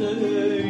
say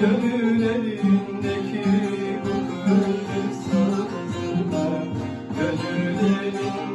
Gönül elindeki bu kırmızı Gönül elindeki